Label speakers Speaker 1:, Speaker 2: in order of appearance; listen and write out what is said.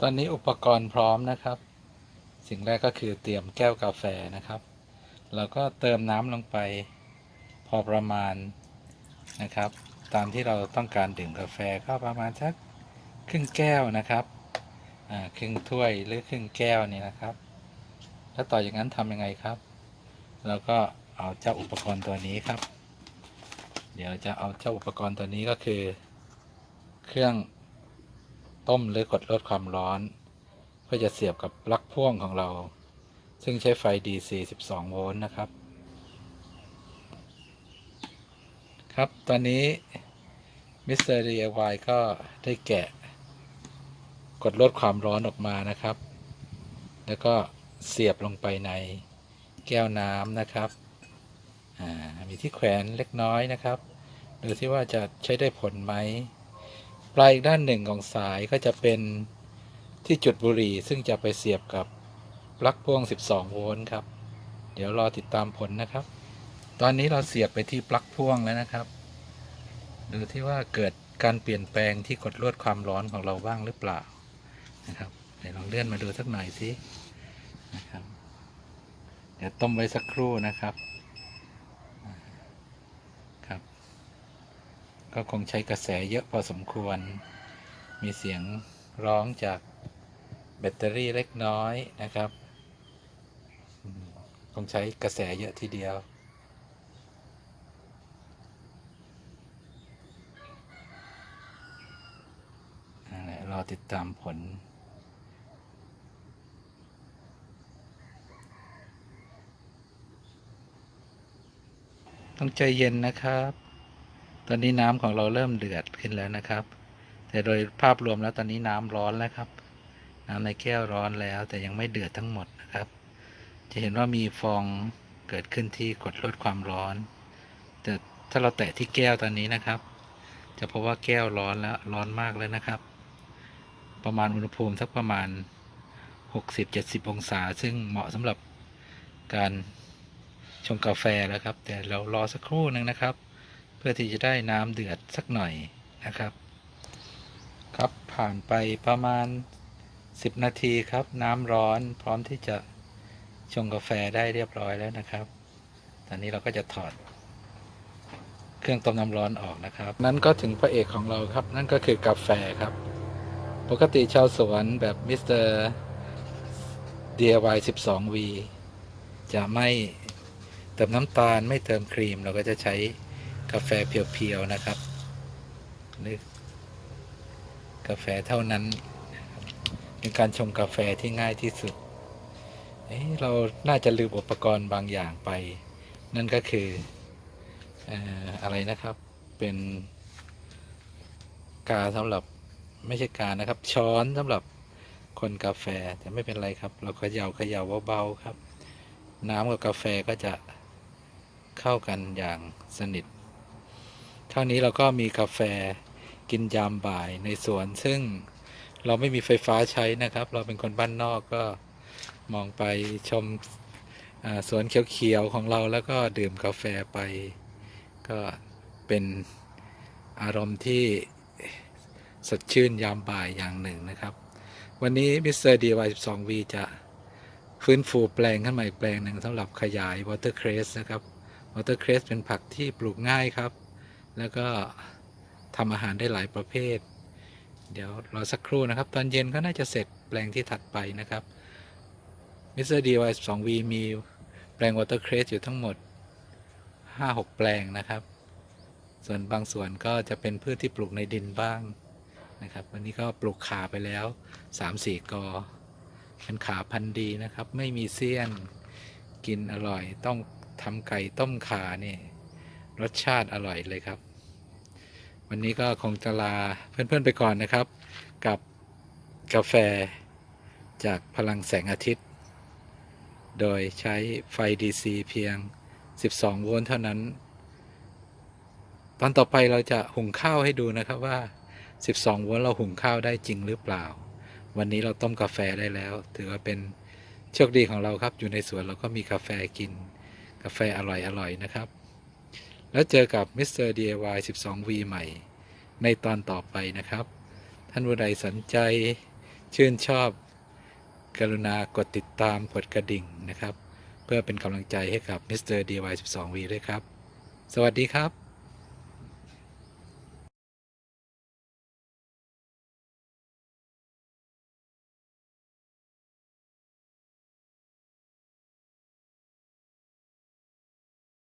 Speaker 1: ตอนนี้อุปกรณ์พร้อมนะครับ สิ่งแรกก็คือเตรียมแก้วกาแฟนะครับ แล้วก็เติมน้ำลงไปพอประมาณนะครับ ตามที่เราต้องการดื่มกาแฟก็ประมาณสักครึ่งแก้วนะครับครึ่งถ้วยหรือครึ่งแก้วนี่นะครับ แล้วต่อจากนั้นทำยังไงครับ เราก็เอาเจ้าอุปกรณ์ตัวนี้ครับ เดี๋ยวจะเอาเจ้าอุปกรณ์ตัวนี้ก็คือ เครื่อง ต้มหรือกดลดความร้อน เพื่อจะเสียบกับปลั๊กพ่วงของเรา ซึ่งใช้ไฟ DC 12 โวลต์นะครับ ครับ ตอนนี้มิสเตอร์ DIY ก็ได้แกะ กดลดความร้อนออกมานะครับ แล้วก็เสียบลงไปในแก้วน้ำนะครับอ่ามีที่แขวนเล็กน้อยนะครับ ดูที่ว่าจะใช้ได้ผลไหม ปลายอีกด้านหนึ่งของสายก็จะเป็นที่จุดบุหรี่ซึ่งจะไปเสียบกับปลั๊กพ่วง 12 โวลต์ครับ เดี๋ยวรอติดตามผลนะครับ ตอนนี้เราเสียบไปที่ปลั๊กพ่วงแล้วนะครับดูที่ว่าเกิดการเปลี่ยนแปลงที่กดลวดความร้อนของเราบ้างหรือเปล่านะครับเดี๋ยวลองเลื่อนมาดูสักหน่อยสินะครับ เดี๋ยวต้มไว้สักครู่นะครับ ก็คงใช้กระแสเยอะพอสมควร มีเสียงร้องจากแบตเตอรี่เล็กน้อยนะครับ คงใช้กระแสเยอะทีเดียว รอติดตามผลต้องใจเย็นนะครับ ตอนนี้น้ำของเราเริ่มเดือดขึ้นแล้วนะครับ แต่โดยภาพรวมแล้วตอนนี้น้ำร้อนแล้วครับ น้ำในแก้วร้อนแล้ว แต่ยังไม่เดือดทั้งหมดนะครับ จะเห็นว่ามีฟองเกิดขึ้นที่กดลดความร้อน แต่ถ้าเราแตะที่แก้วตอนนี้นะครับ จะพบว่าแก้วร้อนแล้วร้อนมากเลยนะครับ ประมาณอุณหภูมิสักประมาณ 60-70 องศา ซึ่งเหมาะสำหรับการชงกาแฟแล้วครับ แต่เรารอสักครู่หนึ่งนะครับ พื่อที่จะได้น้ำเดือดสักหน่อยนะครับ ครับผ่านไปประมาณ 10 นาทีครับ น้ำร้อนพร้อมที่จะชงกาแฟได้เรียบร้อยแล้วนะครับ ตอนนี้เราก็จะถอด เครื่องต้มน้ำร้อนออกนะครับ นั่นก็ถึงพระเอกของเราครับ นั่นก็คือกาแฟครับ ปกติชาวสวนแบบมิสเตอร์ DIY 12V จะไม่เติมน้ำตาลไม่เติมครีมเราก็จะใช้ กาแฟเพียวๆนะครับหรือกาแฟเท่านั้นเป็นการชงกาแฟที่ง่ายที่สุดเเราน่าจะลืมอุปกรณ์บางอย่างไป นั่นก็คือออะไรนะครับเป็นกาสำหรับไม่ใช่กานะครับ ช้อนสำหรับคนกาแฟแต่ไม่เป็นไรครับ เราเขย่าเขย่าเบาๆครับ น้ำกับกาแฟก็จะเข้ากันอย่างสนิท ท่านี้เราก็มีกาแฟกินยามบ่ายในสวน ซึ่งเราไม่มีไฟฟ้าใช้นะครับ เราเป็นคนบ้านนอกก็มองไปชมสวนเขียวๆของเราแล้วก็ดื่มกาแฟไป ก็เป็นอารมณ์ที่สดชื่นยามบ่ายอย่างหนึ่งนะครับ วันนี้มิสเตอร์ DY12V จะฟื้นฟูแปลงขึ้นมาอีกแปลงหนึ่งสำหรับขยายวอเตอร์เครสนะครับวอเตอร์เครสเป็นผักที่ปลูกง่ายครับ แล้วก็ทำอาหารได้หลายประเภท เดี๋ยวรอสักครู่นะครับ ตอนเย็นก็น่าจะเสร็จแปลงที่ถัดไปนะครับมิสเตอร์ดีวายสองวีมีแปลงวอเตอร์เครสอยู่ทั้งหมด 5-6 แปลงนะครับ ส่วนบางส่วนก็จะเป็นพืชที่ปลูกในดินบ้างนะครับ วันนี้ก็ปลูกขาไปแล้ว 3-4 กอ เป็นขาพันธุ์ดีนะครับ ไม่มีเสี้ยน กินอร่อย ต้องทำไก่ต้มขาเนี่ย รสชาติอร่อยเลยครับ วันนี้ก็คงจะลาเพื่อนๆไปก่อนนะครับ กับกาแฟจากพลังแสงอาทิตย์ โดยใช้ไฟ DC เพียง 12 โวลต์เท่านั้น ตอนต่อไปเราจะหุงข้าวให้ดูนะครับว่า 12 โวลต์เราหุงข้าวได้จริงหรือเปล่า วันนี้เราต้มกาแฟได้แล้ว ถือว่าเป็นโชคดีของเราครับ อยู่ในสวนเราก็มีกาแฟกิน กาแฟอร่อยๆนะครับ แล้วเจอกับ Mr. DIY 12V ใหม่ ในตอนต่อไปนะครับ ท่านผู้ใดสนใจชื่นชอบ กรุณากดติดตามกดกระดิ่งนะครับ เพื่อเป็นกำลังใจให้กับมิสเตอร์ DY12V ด้วยครับ สวัสดีครับ